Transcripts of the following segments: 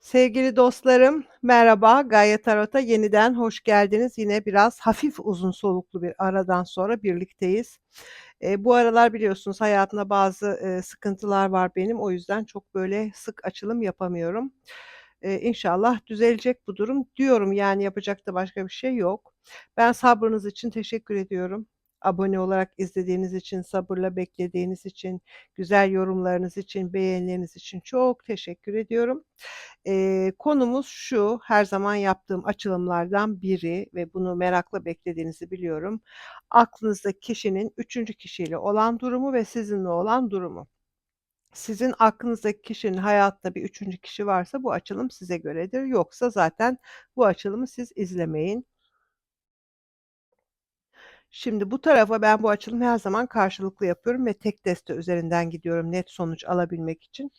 Sevgili dostlarım, merhaba. Gaye Tarot'a yeniden hoş geldiniz. Yine biraz hafif uzun soluklu bir aradan sonra birlikteyiz. Eee, bu aralar biliyorsunuz hayatımda bazı, eee, sıkıntılar var benim. O yüzden çok böyle sık açılım yapamıyorum. Eee, inşallah düzelecek bu durum diyorum. Yani yapacak da başka bir şey yok. Ben sabrınız için teşekkür ediyorum. Abone olarak izlediğiniz için, sabırla beklediğiniz için, güzel yorumlarınız için, beğenileriniz için çok teşekkür ediyorum. Eee, konumuz şu, her zaman yaptığım açılımlardan biri ve bunu merakla beklediğinizi biliyorum. Aklınızdaki kişinin üçüncü kişiyle olan durumu ve sizinle olan durumu. Sizin aklınızdaki kişinin hayatta bir üçüncü kişi varsa bu açılım size göredir. Yoksa zaten bu açılımı siz izlemeyin. Şimdi bu tarafa ben bu açılımı her zaman karşılıklı yapıyorum ve tek deste üzerinden gidiyorum net sonuç alabilmek için.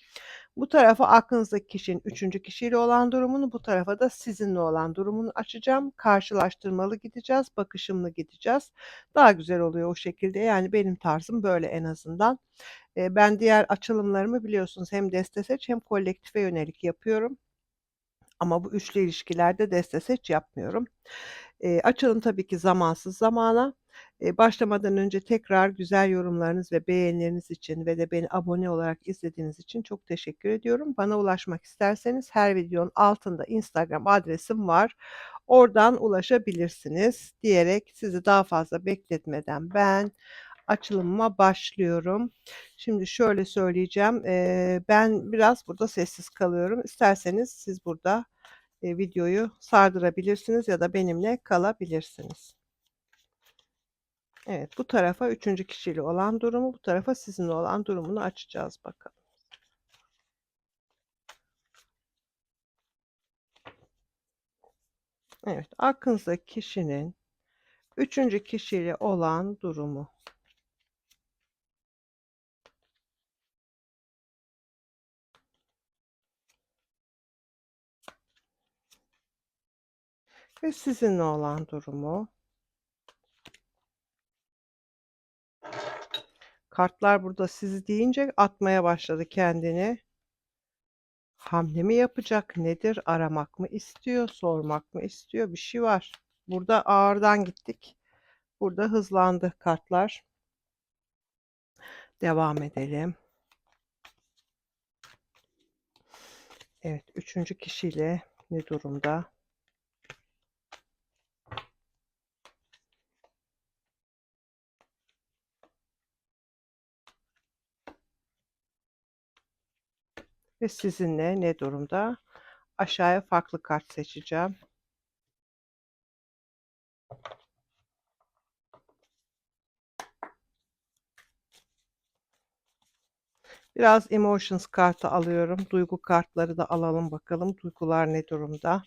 Bu tarafa aklınızdaki kişinin üçüncü kişiyle olan durumunu, bu tarafa da sizinle olan durumunu açacağım. Karşılaştırmalı gideceğiz, bakışımlı gideceğiz. Daha güzel oluyor o şekilde. Yani benim tarzım böyle en azından. Eee, ben diğer açılımlarımı biliyorsunuz hem deste seç hem kolektife yönelik yapıyorum. Ama bu üçlü ilişkilerde deste seç yapmıyorum. Eee, açılım tabii ki zamansız zamana. Başlamadan önce tekrar güzel yorumlarınız ve beğenileriniz için ve de beni abone olarak izlediğiniz için çok teşekkür ediyorum. Bana ulaşmak isterseniz her videonun altında Instagram adresim var. Oradan ulaşabilirsiniz diyerek sizi daha fazla bekletmeden ben açılımıma başlıyorum. Şimdi şöyle söyleyeceğim. Ben biraz burada sessiz kalıyorum. İsterseniz siz burada, videoyu sardırabilirsiniz ya da benimle kalabilirsiniz. Evet, bu tarafa üçüncü kişiyle olan durumu, bu tarafa sizinle olan durumunu açacağız bakalım. Evet, aklınızdaki kişinin üçüncü kişiyle olan durumu. Ve sizinle olan durumu. Kartlar burada sizi deyince atmaya başladı kendini. Hamle mi yapacak? Nedir? Aramak mı istiyor? Sormak mı istiyor? Bir şey var. Burada ağırdan gittik. Burada hızlandı kartlar. Devam edelim. Evet, üçüncü kişiyle ne durumda? Ve sizinle ne durumda? Aşağıya farklı kart seçeceğim. Biraz emotions kartı alıyorum. Duygu kartları da alalım bakalım. Duygular ne durumda?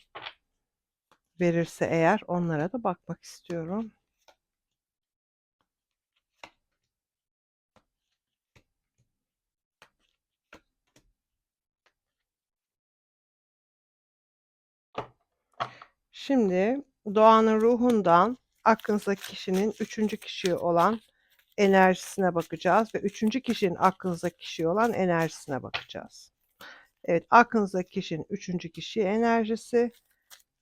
Verirse eğer onlara da bakmak istiyorum. Şimdi doğanın ruhundan aklınızdaki kişinin üçüncü kişi olan enerjisine bakacağız ve üçüncü kişinin aklınızdaki kişi olan enerjisine bakacağız. Evet, aklınızdaki kişinin üçüncü kişi enerjisi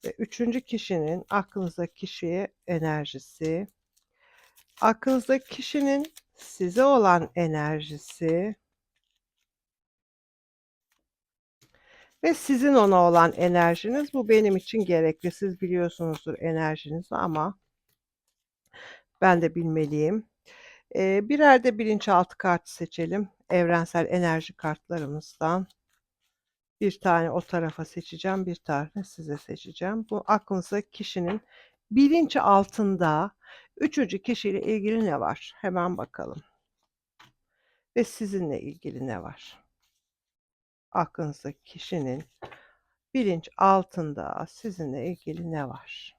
ve üçüncü kişinin aklınızdaki kişiye enerjisi. Aklınızdaki kişinin size olan enerjisi. Ve sizin ona olan enerjiniz. Bu benim için gerekli. Siz biliyorsunuzdur enerjinizi ama ben de bilmeliyim. Eee, birer de bilinçaltı kartı seçelim. Evrensel enerji kartlarımızdan. Bir tane o tarafa seçeceğim, bir tane size seçeceğim. Bu aklınızdaki kişinin bilinç altında üçüncü kişiyle ilgili ne var? Hemen bakalım. Ve sizinle ilgili ne var? Aklınızdaki kişinin bilinç altında sizinle ilgili ne var?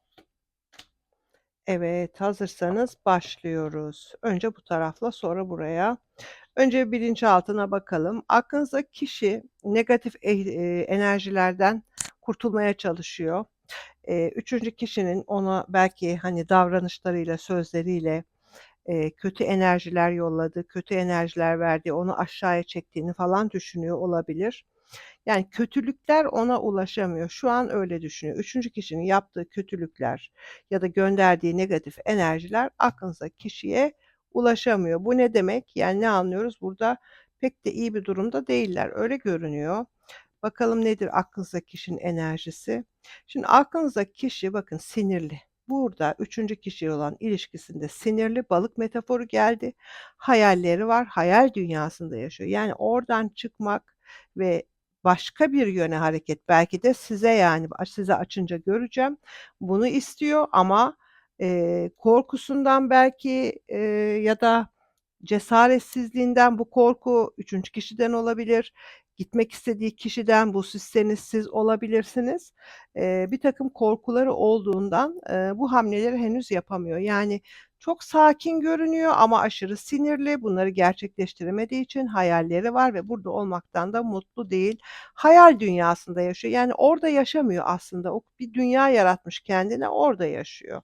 Evet, hazırsanız başlıyoruz. Önce bu tarafla sonra buraya. Önce bilinçaltına bakalım. Aklınızdaki kişi negatif eh eee, enerjilerden kurtulmaya çalışıyor. Eee, üçüncü kişinin ona belki, hani, davranışlarıyla, sözleriyle, eee, kötü enerjiler yolladığı, kötü enerjiler verdiği, onu aşağıya çektiğini falan düşünüyor olabilir. Yani kötülükler ona ulaşamıyor. Şu an öyle düşünüyor. Üçüncü kişinin yaptığı kötülükler ya da gönderdiği negatif enerjiler aklınızdaki kişiye ulaşamıyor. Bu ne demek? Yani ne anlıyoruz? Burada pek de iyi bir durumda değiller. Öyle görünüyor. Bakalım nedir aklınızdaki kişinin enerjisi? Şimdi aklınızdaki kişi bakın sinirli. Burada üçüncü kişiyle olan ilişkisinde sinirli balık metaforu geldi. Hayalleri var, hayal dünyasında yaşıyor. Yani oradan çıkmak ve başka bir yöne hareket belki de size yani size açınca göreceğim. Bunu istiyor ama, eee, korkusundan belki, eee, ya da Cesaretsizliğinden bu korku üçüncü kişiden olabilir. Gitmek istediği kişiden bu sizseniz siz olabilirsiniz. Eee, birtakım korkuları olduğundan, eee, bu hamleleri henüz yapamıyor. Yani çok sakin görünüyor ama aşırı sinirli. Bunları gerçekleştiremediği için hayalleri var ve burada olmaktan da mutlu değil. Hayal dünyasında yaşıyor. Yani orada yaşamıyor aslında. O bir dünya yaratmış kendine, orada yaşıyor.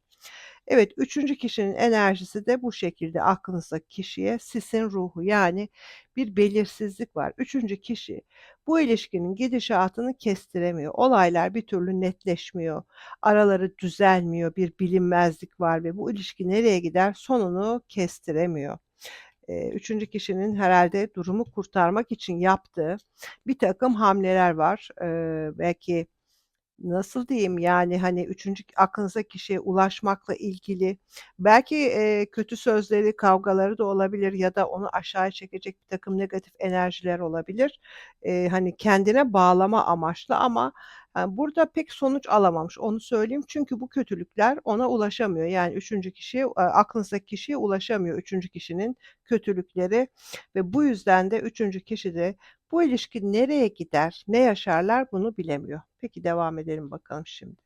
Evet, üçüncü kişinin enerjisi de bu şekilde aklınızdaki kişiye sisin ruhu yani bir belirsizlik var. Üçüncü kişi bu ilişkinin gidişatını kestiremiyor. Olaylar bir türlü netleşmiyor. Araları düzelmiyor. Bir bilinmezlik var ve bu ilişki nereye gider sonunu kestiremiyor. Üçüncü kişinin herhalde durumu kurtarmak için yaptığı bir takım hamleler var. Eee, belki Nasıl diyeyim, yani, hani, üçüncü aklınıza kişiye ulaşmakla ilgili belki, eee, kötü sözleri, kavgaları da olabilir ya da onu aşağıya çekecek birtakım negatif enerjiler olabilir. Eee, hani, kendine bağlama amaçlı ama, eee, burada pek sonuç alamamış, onu söyleyeyim. Çünkü bu kötülükler ona ulaşamıyor. Yani, üçüncü kişiye, eee, aklınızdaki kişiye ulaşamıyor üçüncü kişinin kötülükleri ve bu yüzden de üçüncü kişi de bu ilişki nereye gider, ne yaşarlar bunu bilemiyor. Peki devam edelim bakalım şimdi.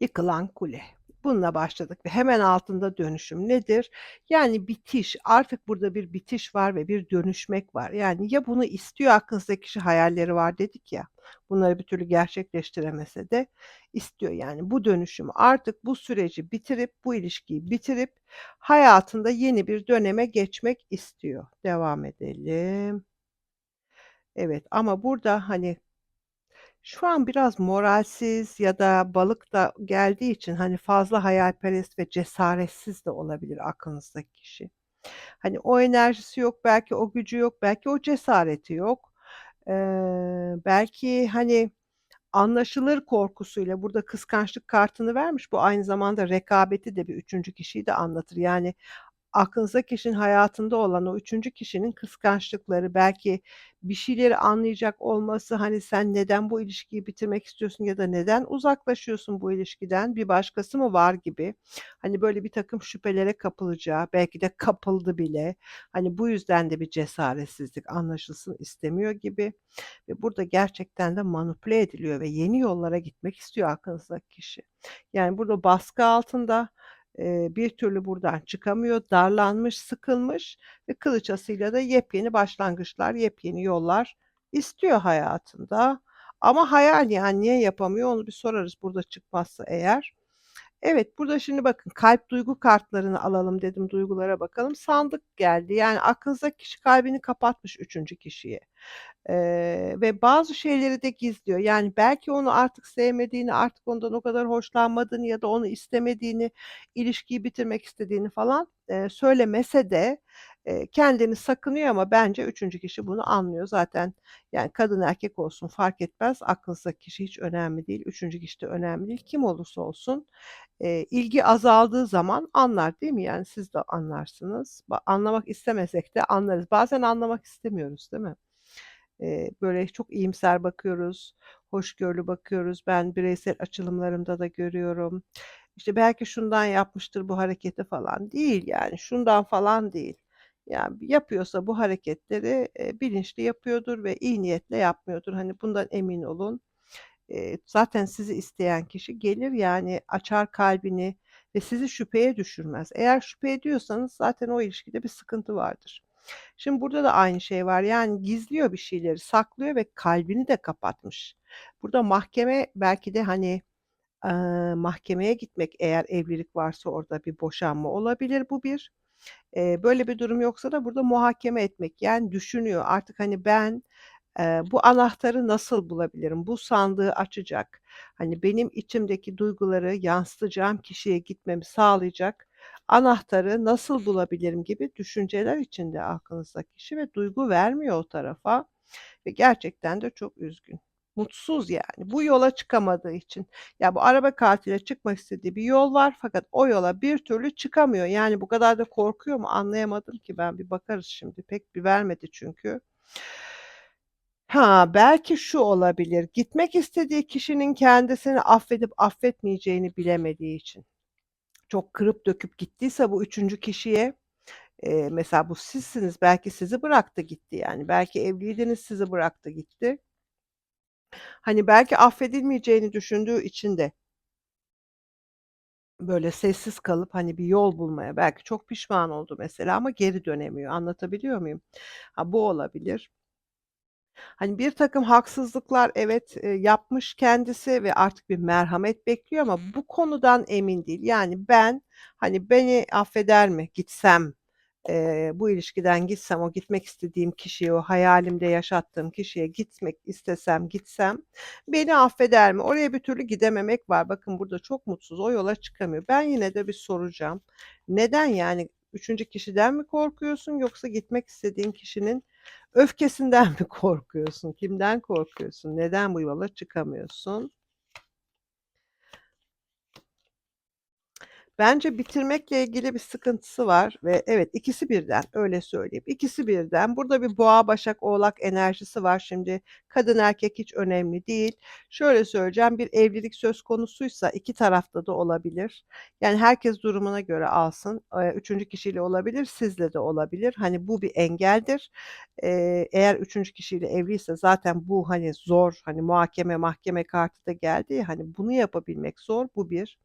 Yıkılan kule. Bununla başladık ve hemen altında dönüşüm nedir? Yani bitiş. Artık burada bir bitiş var ve bir dönüşmek var. Yani ya bunu istiyor aklınızdaki kişi hayalleri var dedik ya. Bunları bir türlü gerçekleştiremese de istiyor. Yani bu dönüşümü artık bu süreci bitirip bu ilişkiyi bitirip hayatında yeni bir döneme geçmek istiyor. Devam edelim. Evet ama burada, hani, şu an biraz moralsiz ya da balık da geldiği için, hani, fazla hayalperest ve cesaretsiz de olabilir aklınızdaki kişi. Hani, o enerjisi yok, belki o gücü yok, belki o cesareti yok. Eee, belki, hani, anlaşılır korkusuyla burada kıskançlık kartını vermiş. Bu aynı zamanda rekabeti de bir üçüncü kişiyi de anlatır. Yani Aklınızdaki kişinin hayatında olan o üçüncü kişinin kıskançlıkları, belki bir şeyleri anlayacak olması, hani, sen neden bu ilişkiyi bitirmek istiyorsun ya da neden uzaklaşıyorsun bu ilişkiden, bir başkası mı var gibi, hani, böyle birtakım şüphelere kapılacağı, belki de kapıldı bile, hani, bu yüzden de bir cesaretsizlik, anlaşılsın istemiyor gibi ve burada gerçekten de manipüle ediliyor ve yeni yollara gitmek istiyor aklınızdaki kişi. Yani, burada baskı altında Bir türlü buradan çıkamıyor, darlanmış, sıkılmış ve kılıç asıyla da yepyeni başlangıçlar, yepyeni yollar istiyor hayatında. Ama hayal, yani, niye yapamıyor onu bir sorarız burada çıkmazsa eğer. Evet, burada şimdi bakın kalp duygu kartlarını alalım dedim, duygulara bakalım. Sandık geldi. Yani aklınızdaki kişi kalbini kapatmış üçüncü kişiye. Eee, ve bazı şeyleri de gizliyor. Yani belki onu artık sevmediğini, artık ondan o kadar hoşlanmadığını ya da onu istemediğini, ilişkiyi bitirmek istediğini falan, eee, söylemese de, kendini sakınıyor ama bence üçüncü kişi bunu anlıyor. Zaten yani kadın erkek olsun fark etmez. Aklınızdaki kişi hiç önemli değil. Üçüncü kişi de önemli değil. Kim olursa olsun, eee, ilgi azaldığı zaman anlar, değil mi? Yani siz de anlarsınız. Ba anlamak istemesek de anlarız. Bazen anlamak istemiyoruz, değil mi? Eee, böyle çok iyimser bakıyoruz, hoşgörülü bakıyoruz. Ben bireysel açılımlarımda da görüyorum. İşte, belki şundan yapmıştır bu hareketi falan. Değil yani, şundan falan değil. Yani, yapıyorsa bu hareketleri, eee, bilinçli yapıyordur ve iyi niyetle yapmıyordur. Hani, bundan emin olun. Eee, zaten sizi isteyen kişi gelir, yani, açar kalbini ve sizi şüpheye düşürmez. Eğer şüphe ediyorsanız zaten o ilişkide bir sıkıntı vardır. Şimdi burada da aynı şey var. Yani gizliyor bir şeyleri, saklıyor ve kalbini de kapatmış. Burada mahkeme belki de, hani, eee, mahkemeye gitmek eğer evlilik varsa orada bir boşanma olabilir, bu bir. Eee, böyle bir durum yoksa da burada muhakeme etmek, yani düşünüyor. Artık, hani, ben, Eee, bu anahtarı nasıl bulabilirim? Bu sandığı açacak, hani, benim içimdeki duyguları yansıtacağım kişiye gitmemi sağlayacak anahtarı nasıl bulabilirim gibi düşünceler içinde aklınızdaki kişi ve duygu vermiyor o tarafa ve gerçekten de çok üzgün. Mutsuz yani bu yola çıkamadığı için. Ya, bu araba kartıyla çıkmak istediği bir yol var fakat o yola bir türlü çıkamıyor. Yani bu kadar da korkuyor mu anlayamadım ki ben. Bir bakarız şimdi. Pek bir vermedi çünkü. Ha, belki şu olabilir, gitmek istediği kişinin kendisini affedip affetmeyeceğini bilemediği için. Çok kırıp döküp gittiyse bu 3'üncü kişiye, eee, mesela bu sizsiniz, belki sizi bıraktı gitti yani. Belki evliydiniz, sizi bıraktı gitti. Hani, belki affedilmeyeceğini düşündüğü için de böyle sessiz kalıp, hani, bir yol bulmaya belki çok pişman oldu mesela ama geri dönemiyor. Anlatabiliyor muyum? Ha, bu olabilir. Hani, birtakım haksızlıklar evet, eee, yapmış kendisi ve artık bir merhamet bekliyor ama bu konudan emin değil. Yani ben, hani, beni affeder mi gitsem, eee, bu ilişkiden gitsem, o gitmek istediğim kişiye, o hayalimde yaşattığım kişiye gitmek istesem, gitsem beni affeder mi? Oraya bir türlü gidememek var. Bakın burada çok mutsuz, o yola çıkamıyor. Ben yine de bir soracağım. Neden yani? 3'üncü kişiden mi korkuyorsun yoksa gitmek istediğin kişinin öfkesinden mi korkuyorsun? Kimden korkuyorsun? Neden bu yola çıkamıyorsun? Bence bitirmekle ilgili bir sıkıntısı var ve evet, ikisi birden, öyle söyleyeyim. İkisi birden. Burada bir Boğa, Başak, Oğlak enerjisi var. Şimdi kadın erkek hiç önemli değil. Şöyle söyleyeceğim, bir evlilik söz konusuysa 2 tarafta da olabilir. Yani herkes durumuna göre alsın. Eee, 3'üncü kişiyle olabilir, sizle de olabilir. Hani, bu bir engeldir. Eğer 3'üncü kişiyle evliyse zaten bu, hani, zor, hani, muhakeme, mahkeme kartı da geldi hani, bunu yapabilmek zor, bu 1.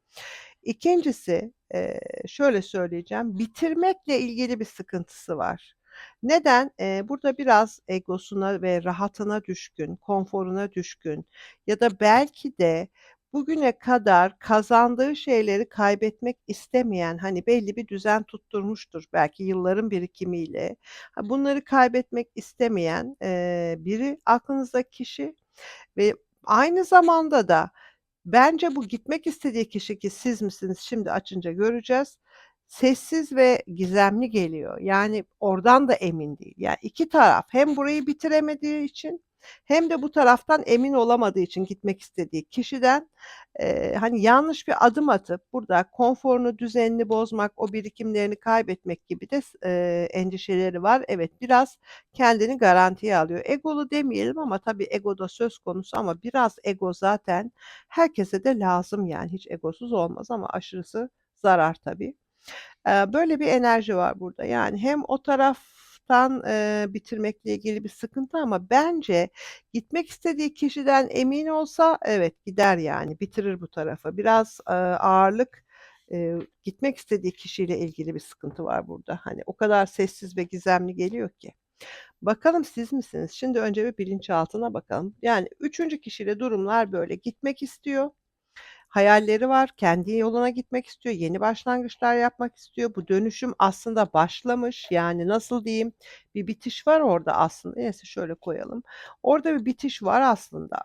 2'ncisi, eee, şöyle söyleyeceğim, bitirmekle ilgili bir sıkıntısı var. Neden? Eee, burada biraz egosuna ve rahatına düşkün, konforuna düşkün ya da belki de bugüne kadar kazandığı şeyleri kaybetmek istemeyen, hani, belli bir düzen tutturmuştur belki yılların birikimiyle. Bunları kaybetmek istemeyen, eee, biri aklınızdaki kişi ve aynı zamanda da bence bu gitmek istediği kişi ki siz misiniz şimdi açınca göreceğiz, sessiz ve gizemli geliyor. Yani oradan da emin değil. Yani 2 taraf hem burayı bitiremediği için hem de bu taraftan emin olamadığı için gitmek istediği kişiden, eee, hani, yanlış bir adım atıp burada konforunu, düzenini bozmak, o birikimlerini kaybetmek gibi de eee, endişeleri var. Evet, biraz kendini garantiye alıyor. Egolu demeyelim ama tabii ego da söz konusu ama biraz ego zaten herkese de lazım yani. Hiç egosuz olmaz ama aşırısı zarar tabii. Böyle bir enerji var burada. Yani hem o taraftan, eee, bitirmekle ilgili bir sıkıntı ama bence gitmek istediği kişiden emin olsa evet, gider yani, bitirir bu tarafa. Biraz, eee, ağırlık, eee, gitmek istediği kişiyle ilgili bir sıkıntı var burada. Hani, o kadar sessiz ve gizemli geliyor ki. Bakalım siz misiniz? Şimdi önce bir bilinçaltına bakalım. Yani 3'üncü kişiyle durumlar böyle. Gitmek istiyor, hayalleri var, kendi yoluna gitmek istiyor, yeni başlangıçlar yapmak istiyor. Bu dönüşüm aslında başlamış. Yani, nasıl diyeyim, bir bitiş var orada aslında. Neyse şöyle koyalım. Orada bir bitiş var aslında.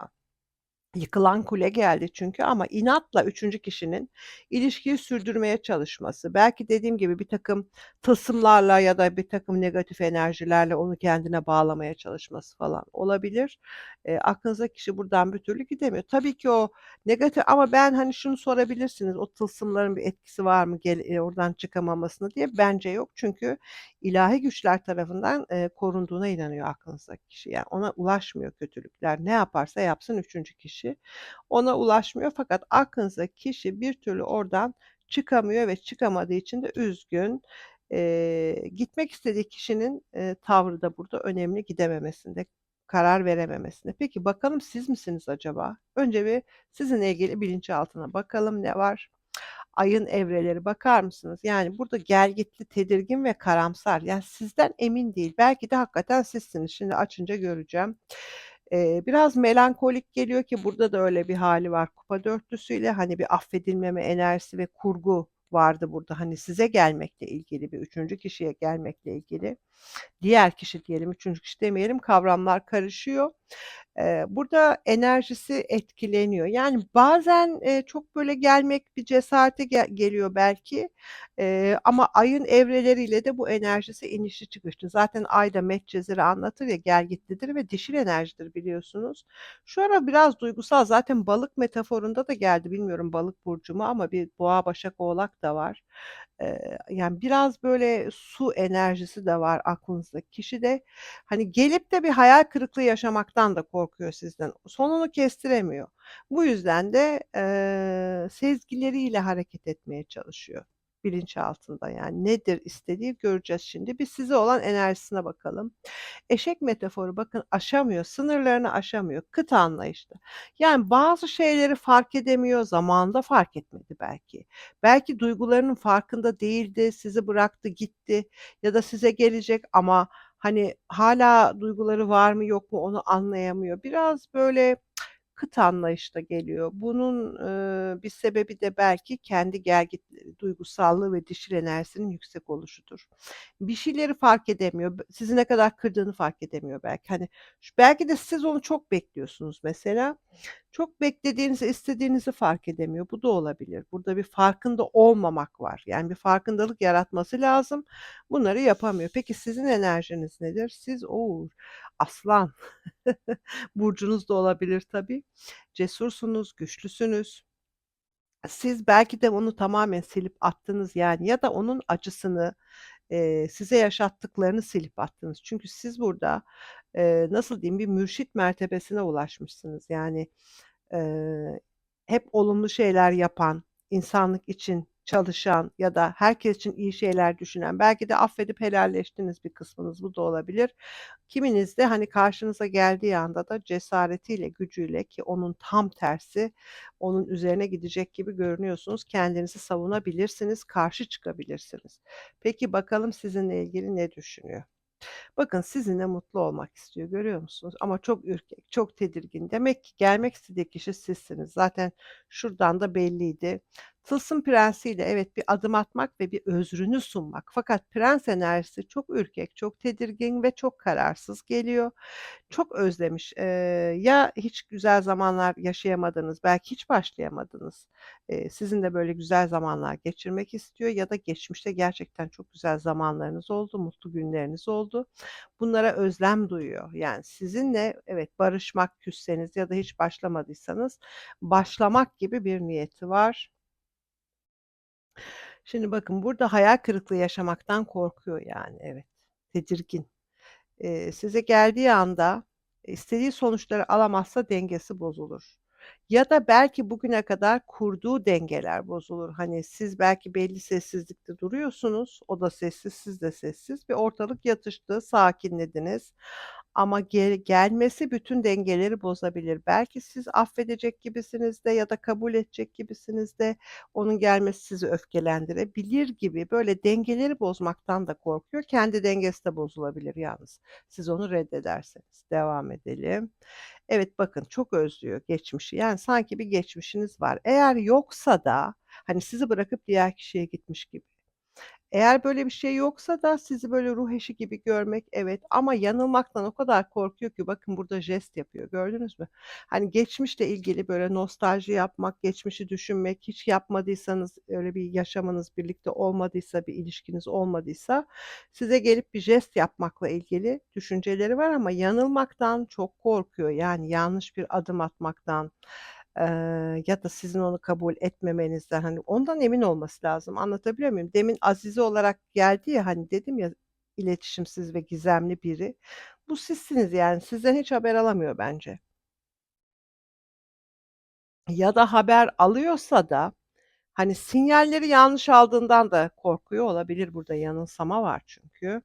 Yıkılan kule geldi çünkü ama inatla 3'üncü kişinin ilişkiyi sürdürmeye çalışması, belki dediğim gibi birtakım tılsımlarla ya da birtakım negatif enerjilerle onu kendine bağlamaya çalışması falan olabilir. Eee, aklınızdaki kişi buradan bir türlü gidemiyor. Tabii ki o negatif ama ben, hani, şunu sorabilirsiniz, o tılsımların bir etkisi var mı gel eee, oradan çıkamamasına diye. Bence yok çünkü ilahi güçler tarafından, eee, korunduğuna inanıyor aklınızdaki kişi. Yani, ona ulaşmıyor kötülükler. Ne yaparsa yapsın 3'üncü kişi ona ulaşmıyor fakat aklınızdaki kişi bir türlü oradan çıkamıyor ve çıkamadığı için de üzgün. Eee, gitmek istediği kişinin, eee, tavrı da burada önemli, gidememesinde, karar verememesinde. Peki bakalım siz misiniz acaba? Önce bir sizinle ilgili bilinçaltına bakalım ne var? Ayın evreleri bakar mısınız? Yani burada gelgitli, tedirgin ve karamsar. Yani sizden emin değil. Belki de hakikaten sizsiniz. Şimdi açınca göreceğim. Eee, biraz melankolik geliyor ki burada da öyle bir hâli var kupa dörtlüsüyle. Hani, bir affedilmeme enerjisi ve kurgu vardı burada. Hani, size gelmekle ilgili, bir 3'üncü kişiye gelmekle ilgili. Diğer kişi diyelim, 3'üncü kişi demeyelim, kavramlar karışıyor. Burada enerjisi etkileniyor. Yani, bazen, çok böyle gelmek bir cesarete ge geliyor belki, ama ayın evreleriyle de bu enerjisi inişli çıkışlı. Zaten ay da anlatır ya, gelgitlidir ve dişil enerjidir biliyorsunuz. Şu ara biraz duygusal, zaten balık metaforunda da geldi. Bilmiyorum balık burcu mu ama bir boğa, başak, oğlak da var. Yani, biraz böyle su enerjisi de var aklınızdaki kişide. Hani, gelip de bir hayal kırıklığı yaşamaktan da korkuyor sizden. Sonunu kestiremiyor. Bu yüzden de, eee, sezgileriyle hareket etmeye çalışıyor bilinçaltında. Yani, nedir istediği göreceğiz şimdi. Bir size olan enerjisine bakalım. Eşek metaforu bakın aşamıyor, sınırlarını aşamıyor. Kıt anlayışlı. Yani, bazı şeyleri fark edemiyor, zamanında fark etmedi belki. Belki duygularının farkında değildi, sizi bıraktı gitti ya da size gelecek ama, hani, hâlâ duyguları var mı yok mu onu anlayamıyor. Biraz böyle kıt anlayışla geliyor. Bunun, ııı, bir sebebi de belki kendi gelgitleri, duygusallığı ve dişil enerjisinin yüksek oluşudur. Bir şeyleri fark edemiyor. Sizi ne kadar kırdığını fark edemiyor belki. Hani, belki de siz onu çok bekliyorsunuz mesela. Çok beklediğinizi, istediğinizi fark edemiyor. Bu da olabilir. Burada bir farkında olmamak var. Yani, bir farkındalık yaratması lazım. Bunları yapamıyor. Peki sizin enerjiniz nedir? Siz Oğur, Aslan. Burcunuz da olabilir tabii. Cesursunuz, güçlüsünüz. Siz belki de onu tamamen silip attınız, yani, ya da onun acısını, eee, size yaşattıklarını silip attınız. Çünkü siz burada, eee, nasıl diyeyim, bir mürşit mertebesine ulaşmışsınız. Yani, eee, hep olumlu şeyler yapan, insanlık için çalışan ya da herkes için iyi şeyler düşünen, belki de affedip helalleştiğiniz bir kısmınız, bu da olabilir. Kiminiz de, hani, karşınıza geldiği anda da cesaretiyle, gücüyle ki onun tam tersi, onun üzerine gidecek gibi görünüyorsunuz. Kendinizi savunabilirsiniz, karşı çıkabilirsiniz. Peki bakalım sizinle ilgili ne düşünüyor? Bakın sizinle mutlu olmak istiyor, görüyor musunuz? Ama çok ürkek, çok tedirgin. Demek ki gelmek istediği kişi sizsiniz. Zaten şuradan da belliydi. Tılsım prensiyle evet bir adım atmak ve bir özrünü sunmak. Fakat prens enerjisi çok ürkek, çok tedirgin ve çok kararsız geliyor. Çok özlemiş. Eee, ya hiç güzel zamanlar yaşayamadınız, belki hiç başlayamadınız. Eee, sizinle böyle güzel zamanlar geçirmek istiyor ya da geçmişte gerçekten çok güzel zamanlarınız oldu, mutlu günleriniz oldu. Bunlara özlem duyuyor. Yani sizinle evet barışmak, küsseniz ya da hiç başlamadıysanız başlamak gibi bir niyeti var. Şimdi bakın burada hayal kırıklığı yaşamaktan korkuyor yani evet, tedirgin. Eee, size geldiği anda istediği sonuçları alamazsa dengesi bozulur. Ya da belki bugüne kadar kurduğu dengeler bozulur. Hani, siz belki belli sessizlikte duruyorsunuz, o da sessiz, siz de sessiz ve ortalık yatıştı, sakinlediniz ama geri gelmesi bütün dengeleri bozabilir. Belki siz affedecek gibisiniz de ya da kabul edecek gibisiniz de onun gelmesi sizi öfkelendirebilir gibi böyle dengeleri bozmaktan da korkuyor. Kendi dengesi de bozulabilir yalnız. Siz onu reddederseniz. Devam edelim. Evet, bakın çok özlüyor geçmişi. Yani sanki bir geçmişiniz var. Eğer yoksa da, hani, sizi bırakıp diğer kişiye gitmiş gibi. Eğer böyle bir şey yoksa da sizi böyle ruh eşi gibi görmek, evet ama yanılmaktan o kadar korkuyor ki bakın burada jest yapıyor, gördünüz mü? Hani geçmişle ilgili böyle nostalji yapmak, geçmişi düşünmek, hiç yapmadıysanız, öyle bir yaşamınız, birlikte olmadıysa, bir ilişkiniz olmadıysa size gelip bir jest yapmakla ilgili düşünceleri var ama yanılmaktan çok korkuyor. Yani yanlış bir adım atmaktan, Ya da sizin onu kabul etmemenizden, hani, ondan emin olması lazım. Anlatabiliyor muyum? Demin Azize olarak geldi ya, hani, dedim ya, iletişimsiz ve gizemli biri. Bu sizsiniz yani. Sizden hiç haber alamıyor bence. Ya da haber alıyorsa da, hani, sinyalleri yanlış aldığından da korkuyor olabilir. Burada yanılsama var çünkü.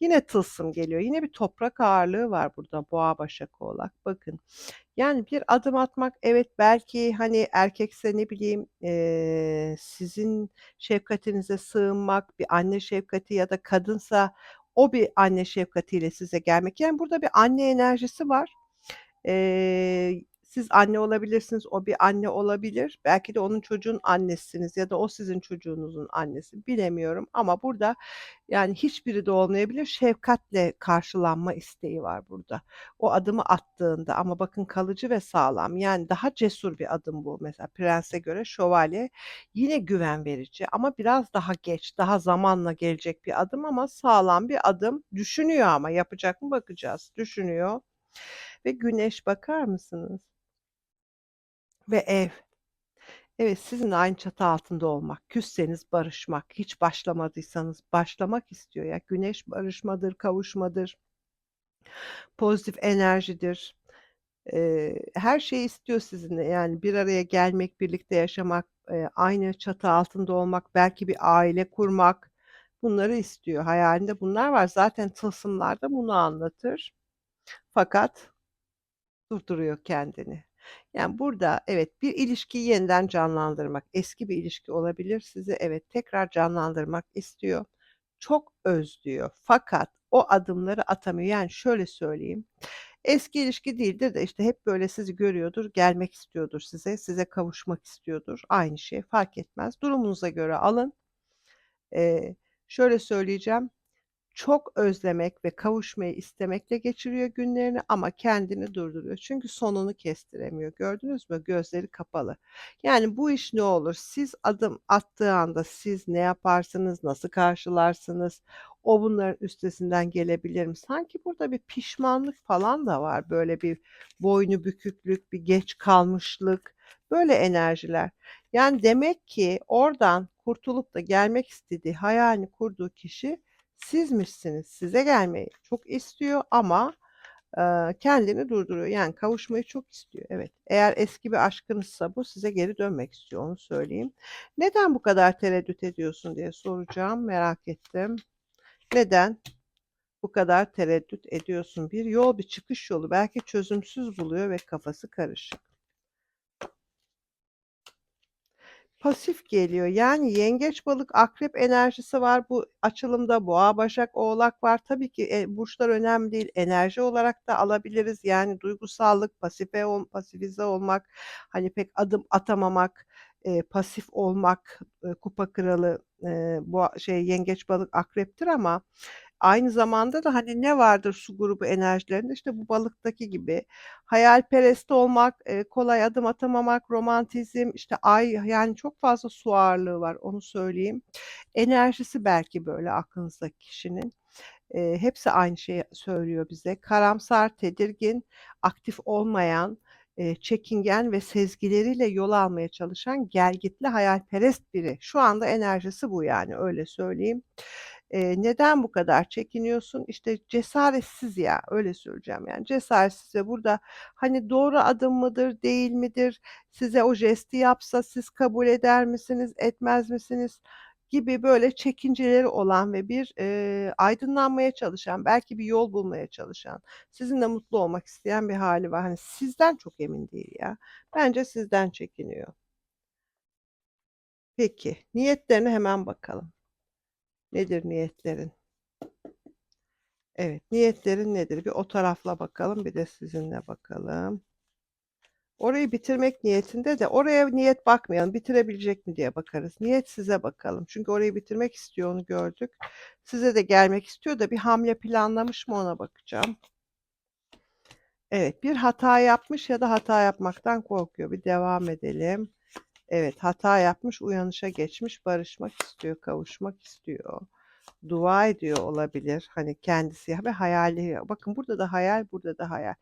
Yine tılsım geliyor. Yine bir toprak ağırlığı var burada Boğa, Başak, Oğlak. Bakın, yani bir adım atmak, evet, belki, hani, erkekse, ne bileyim, eee, sizin şefkatinize sığınmak, bir anne şefkati ya da kadınsa o bir anne şefkatiyle size gelmek. Yani burada bir anne enerjisi var. Eee, Siz anne olabilirsiniz, o bir anne olabilir. Belki de onun çocuğun annesisiniz ya da o sizin çocuğunuzun annesi, bilemiyorum ama burada, yani, hiçbiri de olmayabilir. Şefkatle karşılanma isteği var burada. O adımı attığında ama bakın kalıcı ve sağlam, yani, daha cesur bir adım bu. Mesela prense göre şövalye yine güven verici ama biraz daha geç, daha zamanla gelecek bir adım ama sağlam bir adım. Düşünüyor ama yapacak mı bakacağız. Düşünüyor ve güneş bakar mısınız? Ve ev. Evet, sizinle aynı çatı altında olmak, küsseniz barışmak, hiç başlamadıysanız başlamak istiyor ya. Güneş barışmadır, kavuşmadır. Pozitif enerjidir. Eee, her şeyi istiyor sizinle, yani, bir araya gelmek, birlikte yaşamak, aynı çatı altında olmak, belki bir aile kurmak, bunları istiyor. Hayalinde bunlar var. Zaten tılsımlar da bunu anlatır. Fakat durduruyor kendini. Yani, burada evet, bir ilişkiyi yeniden canlandırmak, eski bir ilişki olabilir, sizi evet, tekrar canlandırmak istiyor. Çok özlüyor fakat o adımları atamıyor. Yani, şöyle söyleyeyim, eski ilişki değildir de, işte, hep böyle sizi görüyordur, gelmek istiyordur size, size kavuşmak istiyordur. Aynı şey, fark etmez. Durumunuza göre alın. Eee, şöyle söyleyeceğim, çok özlemek ve kavuşmayı istemekle geçiriyor günlerini ama kendini durduruyor. Çünkü sonunu kestiremiyor. Gördünüz mü? Gözleri kapalı. Yani, bu iş ne olur? Siz adım attığı anda siz ne yaparsınız, nasıl karşılarsınız? O bunların üstesinden gelebilir mi? Sanki burada bir pişmanlık falan da var. Böyle bir boynu büküklük, bir geç kalmışlık, böyle enerjiler. Yani, demek ki oradan kurtulup da gelmek istediği, hayalini kurduğu kişi sizmişsiniz. Size gelmeyi çok istiyor ama, eee, kendini durduruyor. Yani, kavuşmayı çok istiyor, evet. Eğer eski bir aşkınızsa bu, size geri dönmek istiyor, onu söyleyeyim. "Neden bu kadar tereddüt ediyorsun?" diye soracağım, merak ettim. Neden bu kadar tereddüt ediyorsun? Bir yol, bir çıkış yolu, belki çözümsüz buluyor ve kafası karışık. Pasif geliyor. Yani, yengeç, balık, akrep enerjisi var bu açılımda. Boğa, başak, oğlak var. Tabii ki, eee, burçlar önemli değil. Enerji olarak da alabiliriz. Yani, duygusallık, pasife ol pasifize olmak, hani, pek adım atamamak, eee, pasif olmak, eee, kupa kralı, eee, boğa şey, yengeç, balık, akreptir ama aynı zamanda da, hani, ne vardır su grubu enerjilerinde? İşte, bu balıktaki gibi hayalperest olmak, eee, kolay adım atamamak, romantizm, işte, ay, yani, çok fazla su ağırlığı var, onu söyleyeyim. Enerjisi belki böyle aklınızdaki kişinin. Eee, hepsi aynı şeyi söylüyor bize. Karamsar, tedirgin, aktif olmayan, eee, çekingen ve sezgileriyle yol almaya çalışan gelgitli, hayalperest biri. Şu anda enerjisi bu yani, öyle söyleyeyim. Eee, neden bu kadar çekiniyorsun? İşte, cesaretsiz ya, öyle söyleyeceğim yani. Cesaretsiz ve burada, hani, doğru adım mıdır, değil midir? Size o jesti yapsa siz kabul eder misiniz, etmez misiniz gibi böyle çekinceleri olan ve bir, eee, aydınlanmaya çalışan, belki bir yol bulmaya çalışan, sizinle mutlu olmak isteyen bir hâli var. Hani, sizden çok emin değil ya. Bence sizden çekiniyor. Peki, niyetlerine hemen bakalım. Nedir niyetlerin? Evet, niyetlerin nedir? Bir o tarafla bakalım, bir de sizinle bakalım. Orayı bitirmek niyetinde de oraya niyet bakmayalım, bitirebilecek mi diye bakarız. Niyet size bakalım. Çünkü orayı bitirmek istiyor, onu gördük. Size de gelmek istiyor da bir hamle planlamış mı ona bakacağım. Evet, bir hata yapmış ya da hata yapmaktan korkuyor. Bir devam edelim. Evet, hata yapmış, uyanışa geçmiş, barışmak istiyor, kavuşmak istiyor. Dua ediyor olabilir, hani, kendisi ve hayali. Bakın burada da hayal, burada da hayal.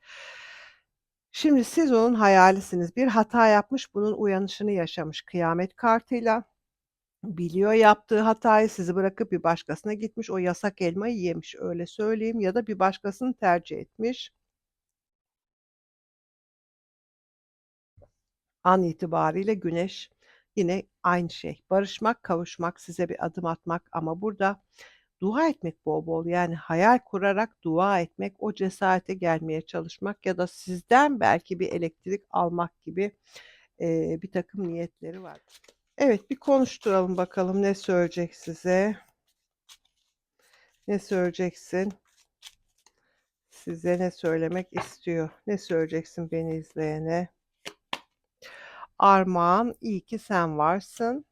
Şimdi siz onun hayalisiniz. Bir hata yapmış, bunun uyanışını yaşamış kıyamet kartıyla. Biliyor yaptığı hatayı, sizi bırakıp bir başkasına gitmiş, o yasak elmayı yemiş, öyle söyleyeyim ya da bir başkasını tercih etmiş. An itibariyle Güneş yine aynı şey. Barışmak, kavuşmak, size bir adım atmak ama burada dua etmek bol bol, yani hayal kurarak dua etmek, o cesarete gelmeye çalışmak ya da sizden belki bir elektrik almak gibi, eee, birtakım niyetleri var. Evet, bir konuşturalım bakalım ne söyleyecek size? Ne söyleyeceksin? Size ne söylemek istiyor? Ne söyleyeceksin beni izleyene? Armağan, iyi ki sen varsın.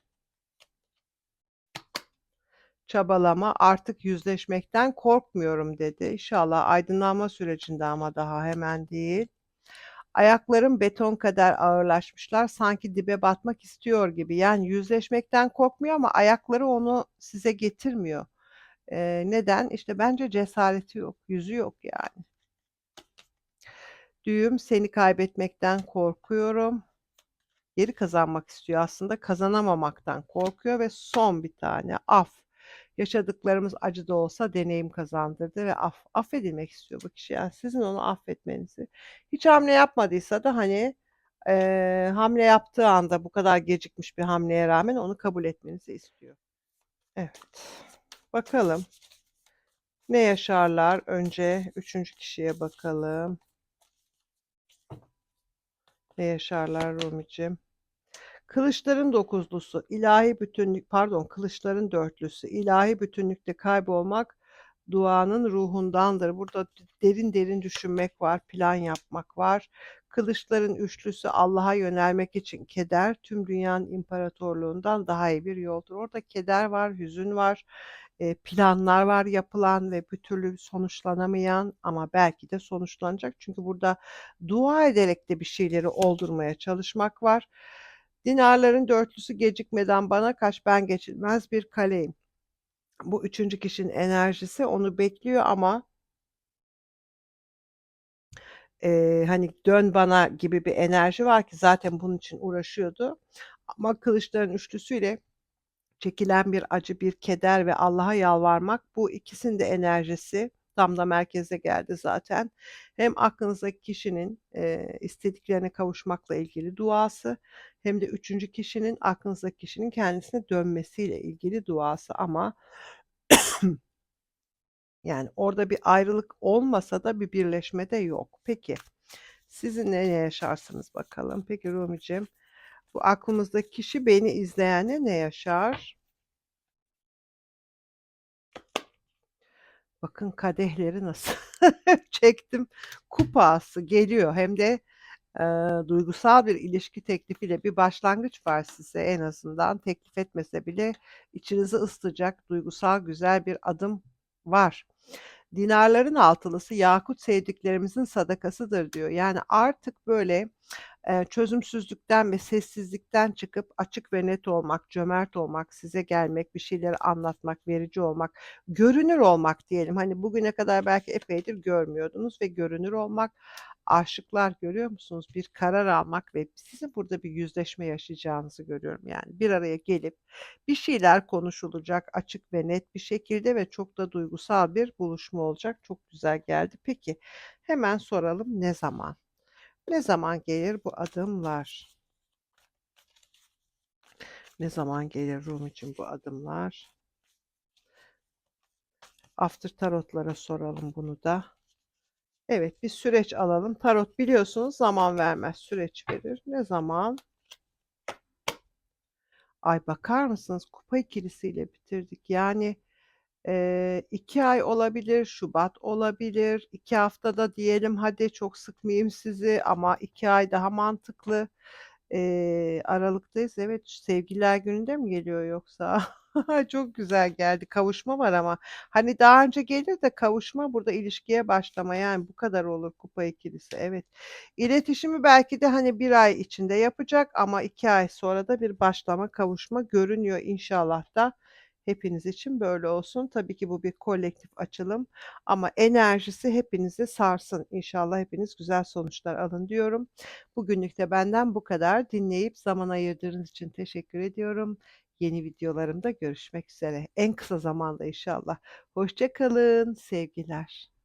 Çabalama, artık yüzleşmekten korkmuyorum dedi. İnşallah aydınlanma sürecinde ama daha hemen değil. Ayaklarım beton kadar ağırlaşmışlar, sanki dibe batmak istiyor gibi. Yani yüzleşmekten korkmuyor ama ayakları onu size getirmiyor. Eee, neden? İşte bence cesareti yok, yüzü yok yani. Düğüm, seni kaybetmekten korkuyorum. Geri kazanmak istiyor aslında, kazanamamaktan korkuyor ve son bir tane af. Yaşadıklarımız acı da olsa deneyim kazandırdı ve af affedilmek istiyor bu kişi. Yani sizin onu affetmenizi. Hiç hamle yapmadıysa da, hani, eee, hamle yaptığı anda bu kadar gecikmiş bir hamleye rağmen onu kabul etmenizi istiyor. Evet. Bakalım. Ne yaşarlar? Önce 3'üncü kişiye bakalım. Ne yaşarlar Rumicim? Kılıçların dokuzlusu, ilahi bütünlük pardon, kılıçların dörtlüsü, ilahi bütünlükte kaybolmak duanın ruhundandır. Burada derin derin düşünmek var, plan yapmak var. Kılıçların üçlüsü Allah'a yönelmek için keder, tüm dünyanın imparatorluğundan daha iyi bir yoldur. Orada keder var, hüzün var, eee, planlar var yapılan ve bir türlü sonuçlanamayan ama belki de sonuçlanacak. Çünkü burada dua ederek de bir şeyleri oldurmaya çalışmak var. Dinarların dörtlüsü gecikmeden bana kaç, ben geçilmez bir kaleyim. Bu 3'üncü kişinin enerjisi onu bekliyor ama eee, hani, dön bana gibi bir enerji var ki zaten bunun için uğraşıyordu. Ama kılıçların üçlüsüyle çekilen bir acı, bir keder ve Allah'a yalvarmak bu ikisinin de enerjisi tam da merkeze geldi zaten. Hem aklınızdaki kişinin, eee, istediklerine kavuşmakla ilgili duası hem de 3'üncü kişinin aklınızdaki kişinin kendisine dönmesiyle ilgili duası ama yani orada bir ayrılık olmasa da bir birleşme de yok. Peki, sizin ne yaşarsınız bakalım? Peki Rumicim, bu aklımızdaki kişi beni izleyenle ne yaşar? Bakın kadehleri nasıl çektim. Kupası geliyor hem de, eee, duygusal bir ilişki teklifiyle bir başlangıç var size en azından teklif etmese bile içinizi ısıtacak duygusal güzel bir adım var. Dinarların altılısı yakut sevdiklerimizin sadakasıdır diyor. Yani artık böyle, çözümsüzlükten ve sessizlikten çıkıp açık ve net olmak, cömert olmak, size gelmek, bir şeyleri anlatmak, verici olmak, görünür olmak diyelim. Hani bugüne kadar belki epeydir görmüyordunuz ve görünür olmak. Aşıklar görüyor musunuz? Bir karar almak ve sizin burada bir yüzleşme yaşayacağınızı görüyorum. Yani bir araya gelip bir şeyler konuşulacak açık ve net bir şekilde ve çok da duygusal bir buluşma olacak. Çok güzel geldi. Peki, hemen soralım ne zaman? Ne zaman gelir bu adımlar? Ne zaman gelir Rumicim bu adımlar? After tarotlara soralım bunu da. Evet, bir süreç alalım. Tarot biliyorsunuz zaman vermez, süreç verir. Ne zaman? Ay, bakar mısınız? Kupa ikilisiyle bitirdik. Yani, eee, 2 ay olabilir, şubat olabilir, 2 haftada diyelim hadi, çok sıkmayayım sizi ama 2 ay daha mantıklı. Eee, aralıktayız. Evet, Sevgililer Günü'nde mi geliyor yoksa? Çok güzel geldi. Kavuşma var ama. Hani daha önce gelir de kavuşma burada ilişkiye başlama, yani bu kadar olur kupa ikilisi. Evet. İletişimi belki de, hani, 1 ay içinde yapacak ama 2 ay sonra da bir başlama, kavuşma görünüyor. İnşallah da hepiniz için böyle olsun. Tabii ki bu bir kolektif açılım ama enerjisi hepinizi sarsın. İnşallah hepiniz güzel sonuçlar alın diyorum. Bugünlük de benden bu kadar. Dinleyip zaman ayırdığınız için teşekkür ediyorum. Yeni videolarımda görüşmek üzere. En kısa zamanda inşallah. Hoşça kalın, sevgiler.